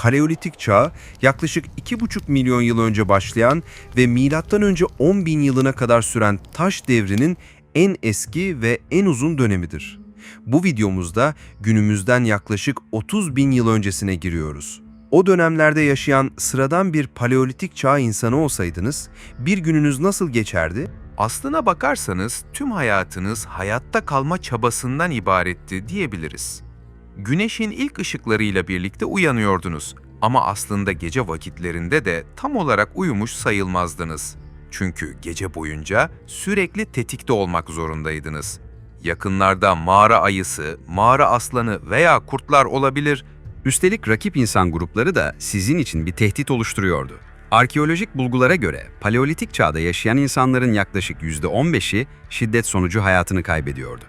Kaleolitik çağ yaklaşık 2,5 milyon yıl önce başlayan ve M.Ö. 10 bin yılına kadar süren taş devrinin en eski ve en uzun dönemidir. Bu videomuzda günümüzden yaklaşık 30 bin yıl öncesine giriyoruz. O dönemlerde yaşayan sıradan bir paleolitik çağ insanı olsaydınız, bir gününüz nasıl geçerdi? Aslına bakarsanız tüm hayatınız hayatta kalma çabasından ibaretti diyebiliriz. Güneşin ilk ışıklarıyla birlikte uyanıyordunuz ama aslında gece vakitlerinde de tam olarak uyumuş sayılmazdınız. Çünkü gece boyunca sürekli tetikte olmak zorundaydınız. Yakınlarda mağara ayısı, mağara aslanı veya kurtlar olabilir Üstelik rakip insan grupları da sizin için bir tehdit oluşturuyordu. Arkeolojik bulgulara göre Paleolitik çağda yaşayan insanların yaklaşık %15'i şiddet sonucu hayatını kaybediyordu.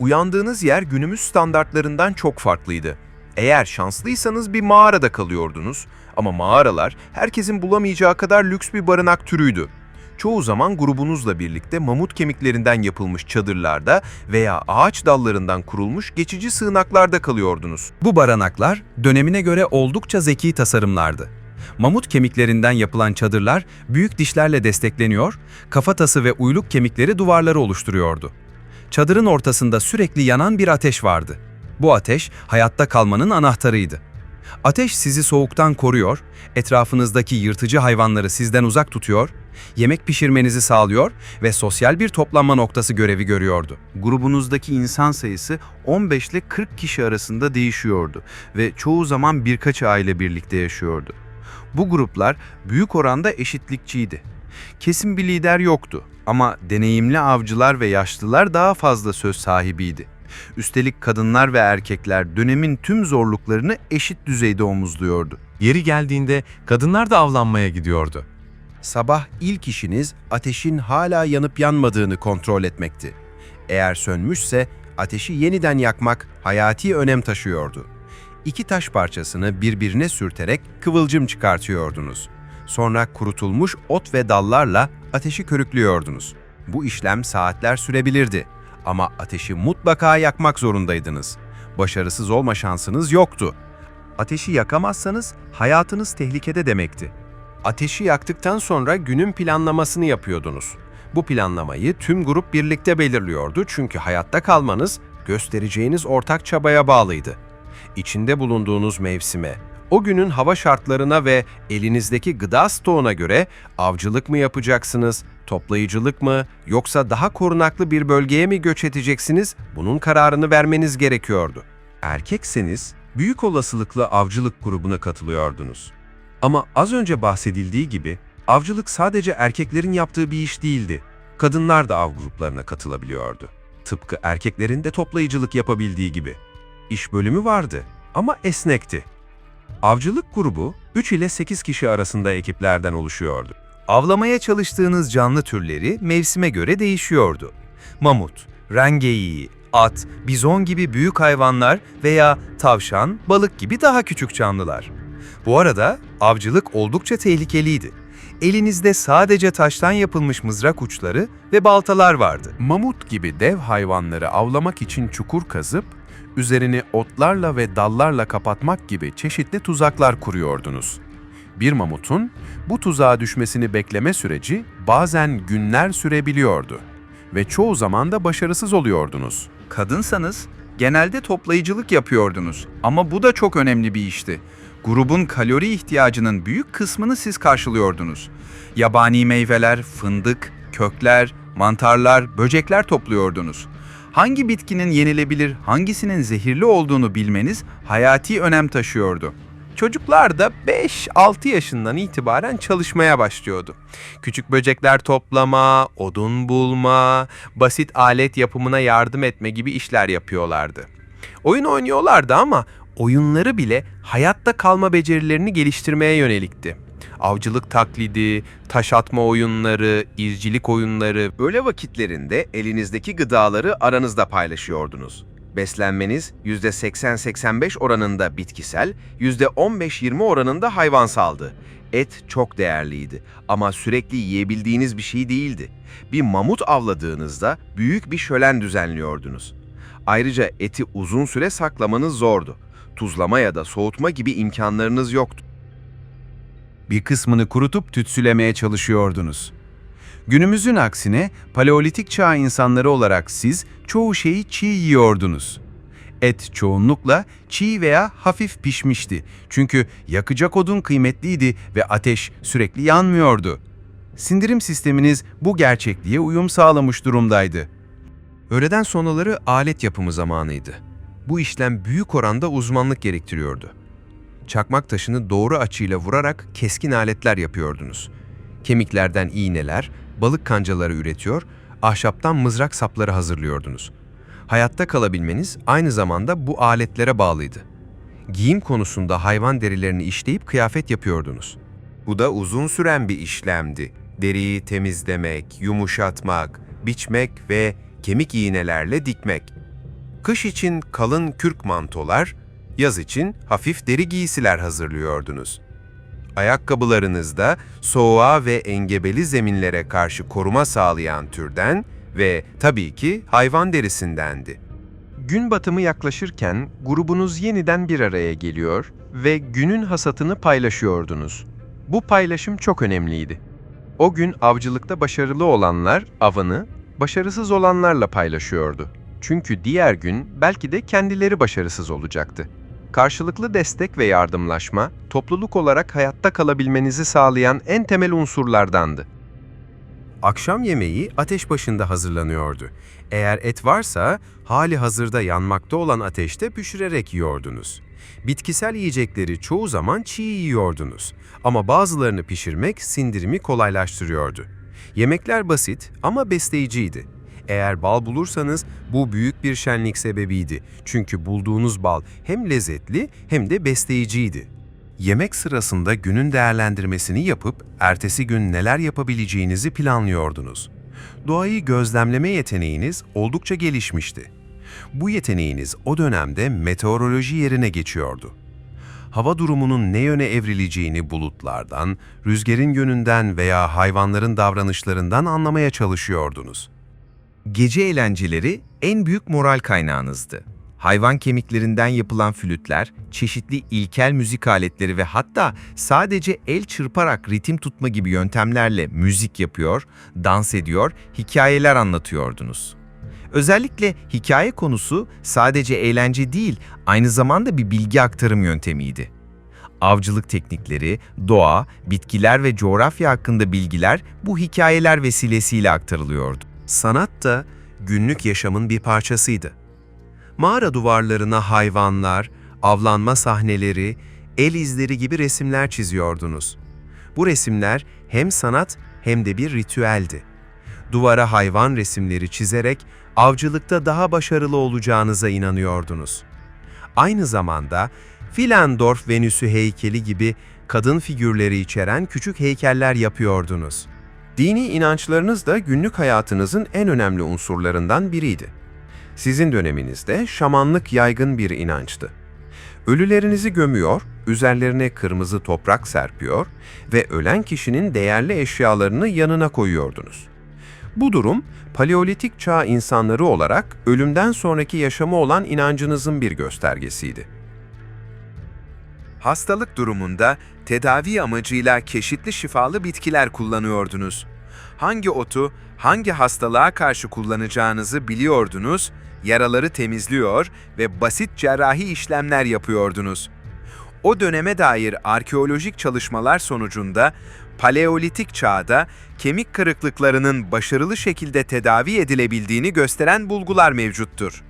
Uyandığınız yer günümüz standartlarından çok farklıydı. Eğer şanslıysanız bir mağarada kalıyordunuz ama mağaralar herkesin bulamayacağı kadar lüks bir barınak türüydü. Çoğu zaman grubunuzla birlikte mamut kemiklerinden yapılmış çadırlarda veya ağaç dallarından kurulmuş geçici sığınaklarda kalıyordunuz. Bu barınaklar dönemine göre oldukça zeki tasarımlardı. Mamut kemiklerinden yapılan çadırlar büyük dişlerle destekleniyor, kafatası ve uyluk kemikleri duvarları oluşturuyordu. Çadırın ortasında sürekli yanan bir ateş vardı. Bu ateş hayatta kalmanın anahtarıydı. Ateş sizi soğuktan koruyor, etrafınızdaki yırtıcı hayvanları sizden uzak tutuyor, yemek pişirmenizi sağlıyor ve sosyal bir toplanma noktası görevi görüyordu. Grubunuzdaki insan sayısı 15 ile 40 kişi arasında değişiyordu ve çoğu zaman birkaç aile birlikte yaşıyordu. Bu gruplar büyük oranda eşitlikçiydi. Kesin bir lider yoktu ama deneyimli avcılar ve yaşlılar daha fazla söz sahibiydi. Üstelik kadınlar ve erkekler dönemin tüm zorluklarını eşit düzeyde omuzluyordu. Yeri geldiğinde kadınlar da avlanmaya gidiyordu. Sabah ilk işiniz ateşin hala yanıp yanmadığını kontrol etmekti. Eğer sönmüşse ateşi yeniden yakmak hayati önem taşıyordu. İki taş parçasını birbirine sürterek kıvılcım çıkartıyordunuz. Sonra kurutulmuş ot ve dallarla ateşi körüklüyordunuz. Bu işlem saatler sürebilirdi ama ateşi mutlaka yakmak zorundaydınız. Başarısız olma şansınız yoktu. Ateşi yakamazsanız hayatınız tehlikede demekti. Ateşi yaktıktan sonra günün planlamasını yapıyordunuz. Bu planlamayı tüm grup birlikte belirliyordu çünkü hayatta kalmanız göstereceğiniz ortak çabaya bağlıydı. İçinde bulunduğunuz mevsime, o günün hava şartlarına ve elinizdeki gıda stoğuna göre avcılık mı yapacaksınız, toplayıcılık mı yoksa daha korunaklı bir bölgeye mi göç edeceksiniz bunun kararını vermeniz gerekiyordu. Erkekseniz büyük olasılıkla avcılık grubuna katılıyordunuz. Ama az önce bahsedildiği gibi avcılık sadece erkeklerin yaptığı bir iş değildi. Kadınlar da av gruplarına katılabiliyordu. Tıpkı erkeklerin de toplayıcılık yapabildiği gibi. İş bölümü vardı ama esnekti. Avcılık grubu 3 ile 8 kişi arasında ekiplerden oluşuyordu. Avlamaya çalıştığınız canlı türleri mevsime göre değişiyordu. Mamut, rengeyi, at, bizon gibi büyük hayvanlar veya tavşan, balık gibi daha küçük canlılar. Bu arada avcılık oldukça tehlikeliydi. Elinizde sadece taştan yapılmış mızrak uçları ve baltalar vardı. Mamut gibi dev hayvanları avlamak için çukur kazıp, üzerini otlarla ve dallarla kapatmak gibi çeşitli tuzaklar kuruyordunuz. Bir mamutun bu tuzağa düşmesini bekleme süreci bazen günler sürebiliyordu ve çoğu zaman da başarısız oluyordunuz. Kadınsanız genelde toplayıcılık yapıyordunuz ama bu da çok önemli bir işti. Grubun kalori ihtiyacının büyük kısmını siz karşılıyordunuz. Yabani meyveler, fındık, kökler, mantarlar, böcekler topluyordunuz. Hangi bitkinin yenilebilir, hangisinin zehirli olduğunu bilmeniz hayati önem taşıyordu. Çocuklar da 5-6 yaşından itibaren çalışmaya başlıyordu. Küçük böcekler toplama, odun bulma, basit alet yapımına yardım etme gibi işler yapıyorlardı. Oyun oynuyorlardı ama oyunları bile hayatta kalma becerilerini geliştirmeye yönelikti. Avcılık taklidi, taş atma oyunları, izcilik oyunları, Öğle vakitlerinde elinizdeki gıdaları aranızda paylaşıyordunuz. Beslenmeniz %80-85 oranında bitkisel, %15-20 oranında hayvansaldı. Et çok değerliydi ama sürekli yiyebildiğiniz bir şey değildi. Bir mamut avladığınızda büyük bir şölen düzenliyordunuz. Ayrıca eti uzun süre saklamanız zordu. Tuzlama ya da soğutma gibi imkanlarınız yoktu. Bir kısmını kurutup tütsülemeye çalışıyordunuz. Günümüzün aksine Paleolitik çağ insanları olarak siz çoğu şeyi çiğ yiyordunuz. Et çoğunlukla çiğ veya hafif pişmişti. Çünkü yakacak odun kıymetliydi ve ateş sürekli yanmıyordu. Sindirim sisteminiz bu gerçekliğe uyum sağlamış durumdaydı. Öğleden sonraları alet yapımı zamanıydı. Bu işlem büyük oranda uzmanlık gerektiriyordu. Çakmak taşını doğru açıyla vurarak keskin aletler yapıyordunuz. Kemiklerden iğneler, balık kancaları üretiyor, ahşaptan mızrak sapları hazırlıyordunuz. Hayatta kalabilmeniz aynı zamanda bu aletlere bağlıydı. Giyim konusunda hayvan derilerini işleyip kıyafet yapıyordunuz. Bu da uzun süren bir işlemdi. Deriyi temizlemek, yumuşatmak, biçmek ve kemik iğnelerle dikmek. Kış için kalın kürk mantolar, yaz için hafif deri giysiler hazırlıyordunuz. Ayakkabılarınızda soğuğa ve engebeli zeminlere karşı koruma sağlayan türden ve tabii ki hayvan derisindendi. Gün batımı yaklaşırken grubunuz yeniden bir araya geliyor ve günün hasatını paylaşıyordunuz. Bu paylaşım çok önemliydi. O gün avcılıkta başarılı olanlar avını, başarısız olanlarla paylaşıyordu. Çünkü diğer gün belki de kendileri başarısız olacaktı. Karşılıklı destek ve yardımlaşma, topluluk olarak hayatta kalabilmenizi sağlayan en temel unsurlardandı. Akşam yemeği ateş başında hazırlanıyordu. Eğer et varsa hali hazırda yanmakta olan ateşte pişirerek yiyordunuz. Bitkisel yiyecekleri çoğu zaman çiğ yiyordunuz ama bazılarını pişirmek sindirimi kolaylaştırıyordu. Yemekler basit ama besleyiciydi. Eğer bal bulursanız bu büyük bir şenlik sebebiydi. Çünkü bulduğunuz bal hem lezzetli hem de besleyiciydi. Yemek sırasında günün değerlendirmesini yapıp ertesi gün neler yapabileceğinizi planlıyordunuz. Doğayı gözlemleme yeteneğiniz oldukça gelişmişti. Bu yeteneğiniz o dönemde meteoroloji yerine geçiyordu. Hava durumunun ne yöne evrileceğini bulutlardan, rüzgarın yönünden veya hayvanların davranışlarından anlamaya çalışıyordunuz. Gece eğlenceleri en büyük moral kaynağınızdı. Hayvan kemiklerinden yapılan flütler, çeşitli ilkel müzik aletleri ve hatta sadece el çırparak ritim tutma gibi yöntemlerle müzik yapıyor, dans ediyor, hikayeler anlatıyordunuz. Özellikle hikaye konusu sadece eğlence değil, aynı zamanda bir bilgi aktarım yöntemiydi. Avcılık teknikleri, doğa, bitkiler ve coğrafya hakkında bilgiler bu hikayeler vesilesiyle aktarılıyordu. Sanat da günlük yaşamın bir parçasıydı. Mağara duvarlarına hayvanlar, avlanma sahneleri, el izleri gibi resimler çiziyordunuz. Bu resimler hem sanat hem de bir ritüeldi. Duvara hayvan resimleri çizerek avcılıkta daha başarılı olacağınıza inanıyordunuz. Aynı zamanda Filandorf Venüsü heykeli gibi kadın figürleri içeren küçük heykeller yapıyordunuz. Dini inançlarınız da günlük hayatınızın en önemli unsurlarından biriydi. Sizin döneminizde şamanlık yaygın bir inançtı. Ölülerinizi gömüyor, üzerlerine kırmızı toprak serpiyor ve ölen kişinin değerli eşyalarını yanına koyuyordunuz. Bu durum, Paleolitik çağ insanları olarak ölümden sonraki yaşamı olan inancınızın bir göstergesiydi. Hastalık durumunda tedavi amacıyla çeşitli şifalı bitkiler kullanıyordunuz. Hangi otu hangi hastalığa karşı kullanacağınızı biliyordunuz, yaraları temizliyor ve basit cerrahi işlemler yapıyordunuz. O döneme dair arkeolojik çalışmalar sonucunda Paleolitik çağda kemik kırıklıklarının başarılı şekilde tedavi edilebildiğini gösteren bulgular mevcuttur.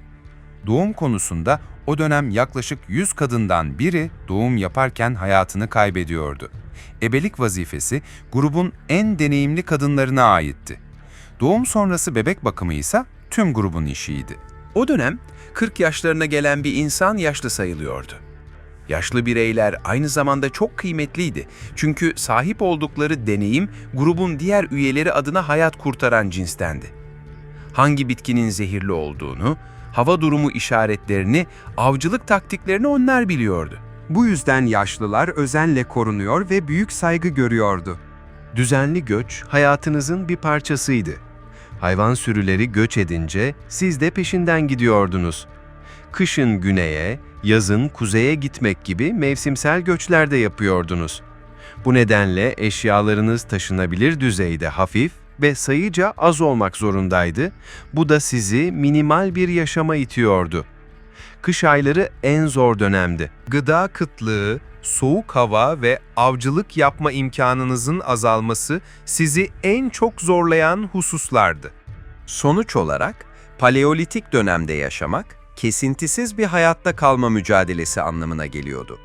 Doğum konusunda o dönem yaklaşık 100 kadından biri doğum yaparken hayatını kaybediyordu. Ebelik vazifesi grubun en deneyimli kadınlarına aitti. Doğum sonrası bebek bakımı ise tüm grubun işiydi. O dönem 40 yaşlarına gelen bir insan yaşlı sayılıyordu. Yaşlı bireyler aynı zamanda çok kıymetliydi. Çünkü sahip oldukları deneyim grubun diğer üyeleri adına hayat kurtaran cinstendi. Hangi bitkinin zehirli olduğunu, hava durumu işaretlerini, avcılık taktiklerini onlar biliyordu. Bu yüzden yaşlılar özenle korunuyor ve büyük saygı görüyordu. Düzenli göç hayatınızın bir parçasıydı. Hayvan sürüleri göç edince siz de peşinden gidiyordunuz. Kışın güneye, Yazın kuzeye gitmek gibi mevsimsel göçler de yapıyordunuz. Bu nedenle eşyalarınız taşınabilir düzeyde hafif ve sayıca az olmak zorundaydı. Bu da sizi minimal bir yaşama itiyordu. Kış ayları en zor dönemdi. Gıda kıtlığı, soğuk hava ve avcılık yapma imkanınızın azalması sizi en çok zorlayan hususlardı. Sonuç olarak paleolitik dönemde yaşamak kesintisiz bir hayatta kalma mücadelesi anlamına geliyordu.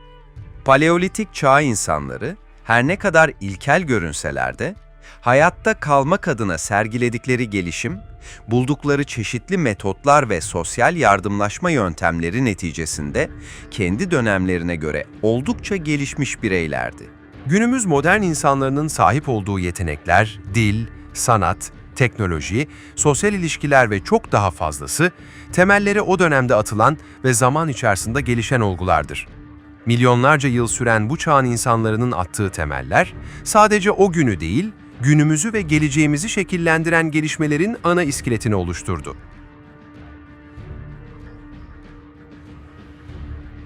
Paleolitik çağ insanları her ne kadar ilkel görünseler de hayatta kalmak adına sergiledikleri gelişim, buldukları çeşitli metotlar ve sosyal yardımlaşma yöntemleri neticesinde kendi dönemlerine göre oldukça gelişmiş bireylerdi. Günümüz modern insanlarının sahip olduğu yetenekler, dil, sanat, teknoloji, sosyal ilişkiler ve çok daha fazlası, temelleri o dönemde atılan ve zaman içerisinde gelişen olgulardır. Milyonlarca yıl süren bu çağın insanlarının attığı temeller, sadece o günü değil, günümüzü ve geleceğimizi şekillendiren gelişmelerin ana iskeletini oluşturdu.